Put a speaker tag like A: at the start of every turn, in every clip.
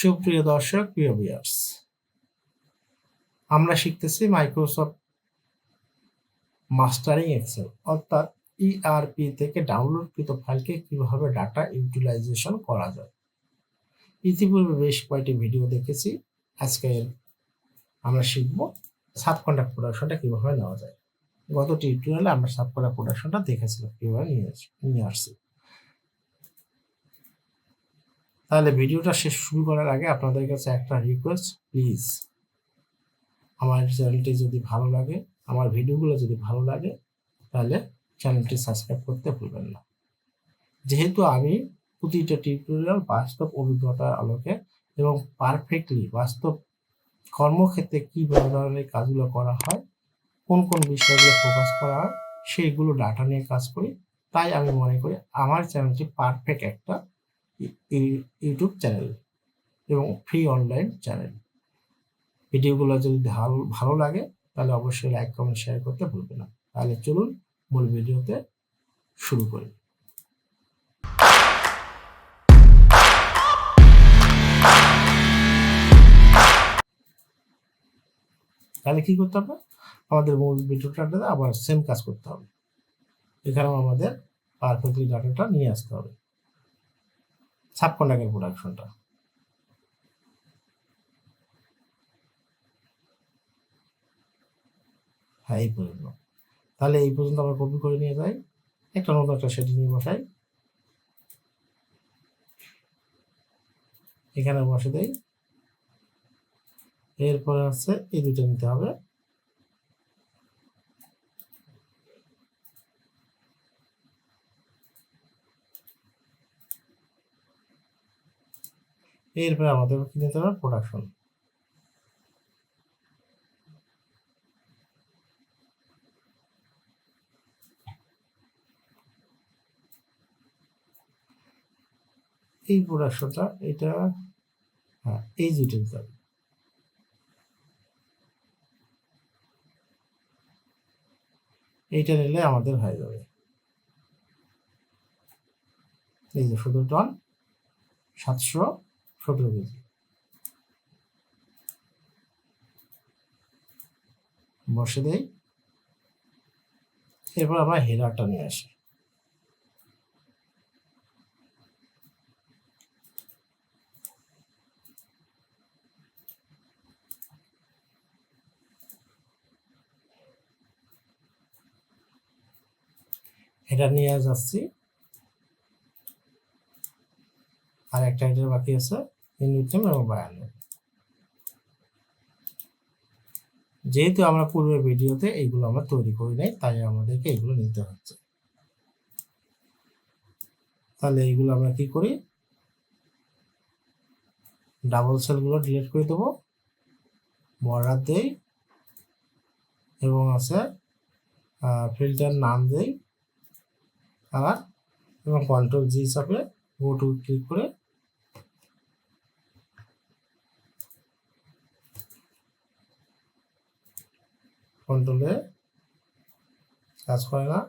A: সুপ্রিয় দর্শক, প্রিয় ভিউয়ার্স আমরা শিখতেছি মাইক্রোসফট মাস্টারিং এক্সেল অর্থাৎ ইআরপি থেকে ডাউনলোডকৃত ফাইলকে কীভাবে ডাটা ইউটিলাইজেশন করা যায়। ইতিপূর্বে বেশ কয়েকটি ভিডিও দেখেছি, আজকে আমরা শিখব সাবকন্ডাক্ট প্রোডাকশনটা কীভাবে নেওয়া যায়। গত টিউটোরিয়ালে আমরা সাবকন্ডাক্ট প্রোডাকশনটা দেখেছিলাম, কীভাবে নিয়ে নিয়ে আসছি। তাহলে ভিডিওটা শেষ শুরু করার আগে আপনাদের কাছে একটা রিকোয়েস্ট প্লিজ আমার চ্যানেলটি যদি ভালো লাগে, আমার ভিডিওগুলো যদি ভালো লাগে, তাহলে চ্যানেলটি সাবস্ক্রাইব করতে ভুলবেন না। যেহেতু আমি প্রতিটা টিউটোরিয়াল বাস্তব অভিজ্ঞতার আলোকে এবং পারফেক্টলি বাস্তব কর্মক্ষেত্রে কি ধরনের কাজগুলো করা হয়, কোন কোন বিষয়গুলো ফোকাস করা হয়, সেইগুলো ডাটা নিয়ে কাজ করি, তাই আমি মনে করি আমার চ্যানেলটি পারফেক্ট একটা ইউটিউব চ্যানেল এবং ফ্রি অনলাইন চ্যানেল ভিডিওগুলো যদি ভালো ভালো লাগে, তাহলে অবশ্যই লাইক কমেন্ট শেয়ার করতে ভুলবেন না। তাহলে চলুন মূল ভিডিওতে শুরু করি। তাহলে কি করতে হবে? আমাদের মূল ভিডিওটাতে আবার সেম কাজ করতে হবে। এখানেও আমাদের পারফেক্টলি ডাটাটা নিয়ে আসতে হবে। সাবকন্ডাক্টের প্রোডাকশনটা হ্যাঁ এই পর্যন্ত। তাহলে এই পর্যন্ত আমরা কপি করে নিয়ে যাই। একটা নতুন একটা সেটি নিয়ে বসাই। এখানে বসে দেই। এরপরে হচ্ছে এই দুটো নিতে হবে। এরপরে আমাদের কি নিতে প্রোডাকশন এই প্রোডাকশনটা এটা হ্যাঁ এই নিতে হবে। এইটা নিলে আমাদের হয়ে যাবে। এই যে সতেরো টন সাতশো সতেরো কেজি। বসে দেই। এরপর আমরা হেরারটা নিয়ে আসি। এটা নিয়ে যাচ্ছি। আর একটা এটার বাকি আছে। ইনভিটেম এবং বায়ান্ন যেহেতু আমরা পূর্বের ভিডিওতে এইগুলো আমরা তৈরি করি নাই, তাই আমাদেরকে এগুলো নিতে হচ্ছে। তাহলে এইগুলো আমরা কি করি? ডাবল সেলগুলো ডিলিট করে দেবো, বর্ডার দেই, এবং আছে ফিল্টার নাম দেই কালার এবং কন্ট্রোল জি চাপে গো টু ক্লিক করে কন্ট্রোলে কাজ করে না।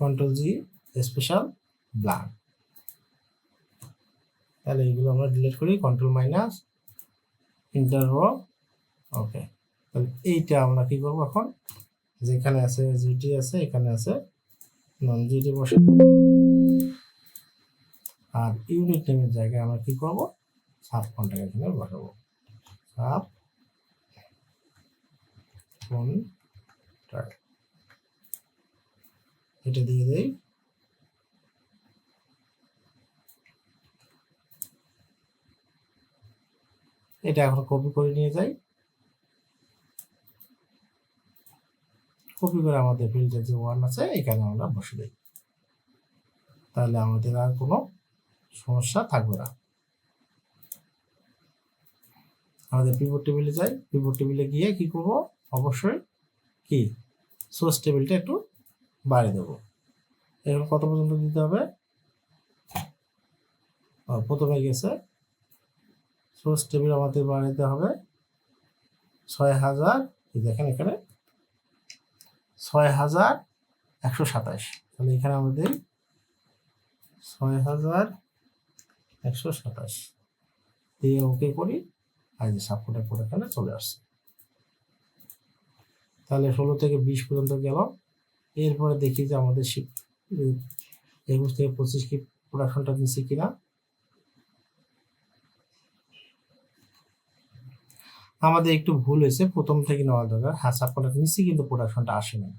A: কন্ট্রোল জি, স্পেশাল ব্লাড তাহলে এইগুলো আমরা ডিলিট করি, কন্ট্রোল মাইনাস ইন্টার ওকে, তাহলে এইটা আমরা কি করব এখন? যেখানে আছে জিটি আছে, এখানে আছে নন জিটি বসে আর ইউনিট নেমের জায়গায় আমরা কি করব? সাব কন্ট্যাক্ট এখানে বসাবো। সাব কন্ট্যাক্ট এটা দিয়ে দেই। এটা এখন কপি করে নিয়ে যাই। কপি করে আমাদের ফিল্ডের যে ওয়ান আছে, এখানে আমরা বসে দিই। তাহলে আমাদের আর কোনো সমস্যা থাকবে না। আমাদের পিভট টেবিলে যাই পিভট টেবিলে গিয়ে কি করব? অবশ্যই কি? সোর্স টেবিলটা একটু বাড়িয়ে দেবো। এরকম কত পর্যন্ত দিতে হবে? প্রথমে গেছে সোর্স টেবিল আমাদের বাড়াইতে হবে ছয় হাজার দেখেন এখানে, ছয় হাজার একশো সাতাশ। তাহলে এখানে আমাদের ছয় হাজার একশো সাতাশ। দিয়ে ওকে করি। আর যে সাপোর্টার কোড এখানে চলে আসছে। তাহলে ষোলো থেকে বিশ পর্যন্ত গেল। এরপরে দেখি যে আমাদের শিপ একুশ থেকে পঁচিশ কি প্রোডাকশনটা নিচ্ছে কিনা। আমাদের একটু ভুল হয়েছে, প্রথম থেকে নেওয়া দরকার। হ্যাঁ সাব কন্ট্রাক্ট নিচ্ছি কিন্তু প্রোডাকশনটা আসে নাই।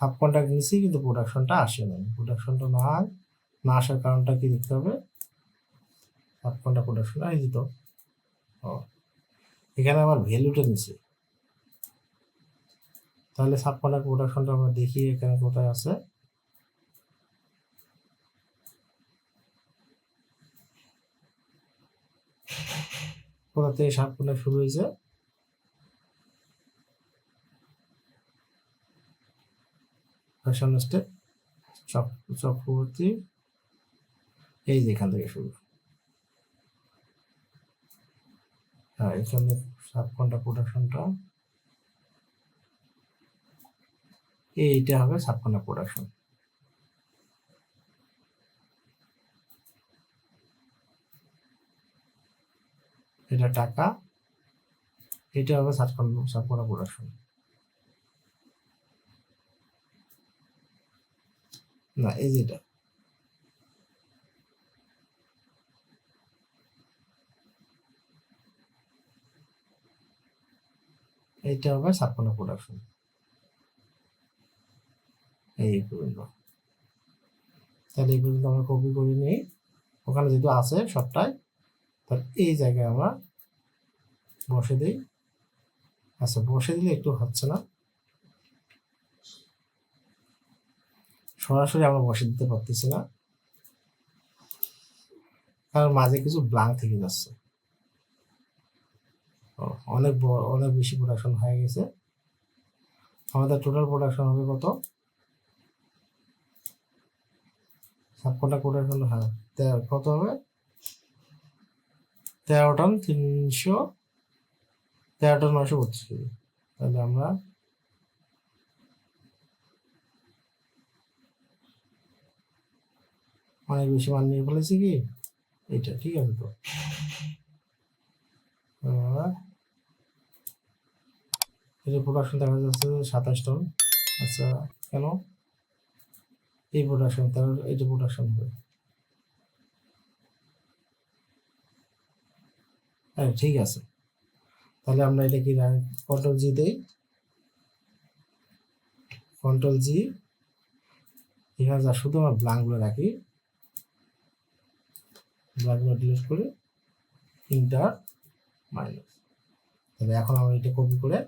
A: সাব কন্ট্রাক্ট নিচ্ছি কিন্তু প্রোডাকশনটা আসে নাই। প্রোডাকশনটা না না আসার কারণটা কি দেখতে হবে? সাব কন্ট্রাক্ট প্রোডাকশন এই দিত ও। এখানে আমার ভ্যালুটা নিচ্ছে তাহলে সাব কন্ট্রাক্ট প্রোডাকশনটা আমরা দেখি এখানে কোথায় আছে। কোথা থেকে সাব কন্ট্রাক্ট শুরু হয়েছে? ফ্যাশন স্টেপ চক চক্রবর্তী। এই যে এখান থেকে শুরু। হ্যাঁ এখানে সাব প্রোডাকশনটা এইটা হবে সাব প্রোডাকশন এটা টাকা, এটা হবে সাব কন্ট্রাক্ট প্রোডাকশন না, এই যেটা এইটা হবে সাবকন্ডা প্রোডাকশন এই পর্যন্ত তাহলে এই পর্যন্ত আমরা কপি করে নিই, ওখানে যেহেতু আছে সবটাই এই জায়গায় আমরা বসে দিই। আচ্ছা বসে দিলে একটু হচ্ছে না। সরাসরি আমরা বসে দিতে পারতেছি না। কারণ মাঝে কিছু ব্লাঙ্ক থেকে যাচ্ছে। অনেক বড়, অনেক বেশি প্রোডাকশন হয়ে গেছে। আমাদের টোটাল প্রোডাকশন হবে কত? সাবকটা প্রোডাকশন হ্যাঁ। তে- কত হবে? তেরো টন তিনশো, তেরো টন নয়শো বত্রিশ। কেজি তাহলে আমরা অনেক বেশি মাল নিয়ে ফেলেছি কি? এইটা, ঠিক আছে তো। এই প্রোডাকশন দেখা যাচ্ছে সাতাশ টন আচ্ছা কেন? এই প্রোডাকশন তার এইটা প্রোডাকশন হবে। হ্যাঁ ঠিক আছে। তাহলে আমরা এটা কি কন্ট্রোল জি দেই? কন্ট্রোল জি এখানে যা, শুধু আমরা ব্লাঙ্কগুলো রাখি। ব্লাঙ্কগুলো ডিলিট করে ইন্টার মাইনাস তাহলে এখন আমরা এটা কপি করে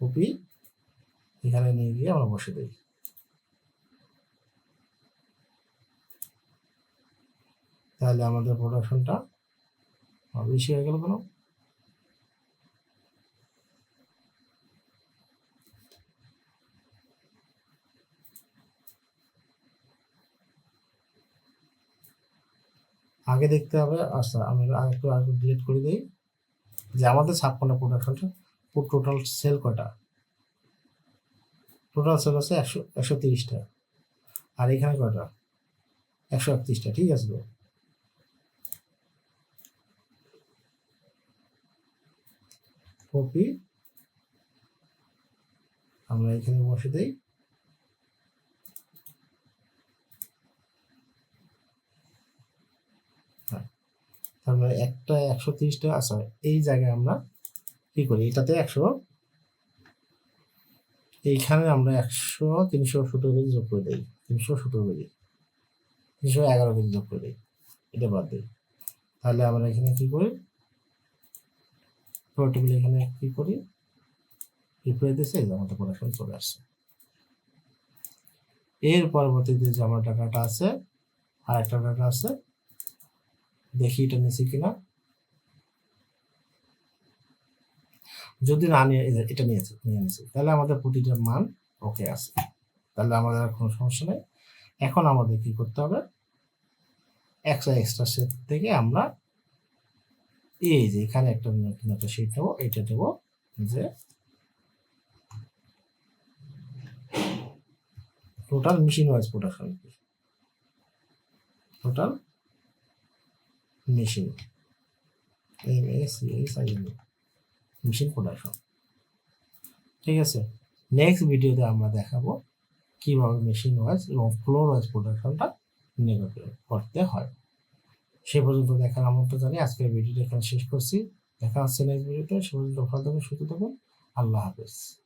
A: কপি এখানে নিয়ে গিয়ে আমরা বসে দিই। তাহলে আমাদের প্রোডাকশনটা বেশি হয়ে গেল কেন? আগে দেখতে হবে আচ্ছা আমি আরেকটু আগে ডিলিট করে দিই যে আমাদের ছাপ্পান্ন প্রোডাকশনটা টোটাল সেল কয়টা? টোটাল সেল আছে একশো একশো তিরিশটা। আর এখানে কয়টা? একশো একত্রিশটা, ঠিক আছে তো? কপি আমরা এখানে বসে দিই। হ্যাঁ। তার মানে একটা একশো তিরিশটা আচ্ছা এই জায়গায় আমরা কি করি? এটাতে একশো। এইখানে আমরা একশো, তিনশো সতেরো কেজি যোগ করে দিই। তিনশো সতেরো কেজি। তিনশো এগারো কেজি যোগ করে দিই। এটা বাদ দিই। তাহলে আমরা এখানে কি করি? টেবিল এখানে কি করি? রিপ্লাই দিয়েছে এই যে আমাদের প্রোডাকশন চলে আসছে। এর পরবর্তীতে যে আমার টাকাটা আছে আর একটা টাকা আছে, দেখি এটা নিয়েছি কিনা। যদি না নিয়ে এটা নিয়েছে নিয়ে নিয়েছে তাহলে আমাদের প্রতিটা মান ওকে আছে তাহলে আমাদের আর কোনো সমস্যা নেই এখন আমাদের কি করতে হবে এক্সট্রা এক্সট্রা সেট থেকে আমরা এই যে এখানে একটা নতুন একটা শিট নেব এটা দেবো যে total machine wise production total machine M S S I machine production ঠিক আছে? নেক্সট ভিডিওতে আমরা দেখাবো কীভাবে মেশিন ওয়াইজ এবং ফ্লোর ওয়াইজ প্রোডাকশনটা নেগোটিভ করতে হয়। সে পর্যন্ত দেখার আমন্ত্রণ জানিয়ে আজকের ভিডিওটা এখানে শেষ করছি। দেখা হচ্ছে নেক্সট ভিডিওতে সে পর্যন্ত ভালো থাকুন, সুস্থ থাকুন। আল্লাহ হাফেজ।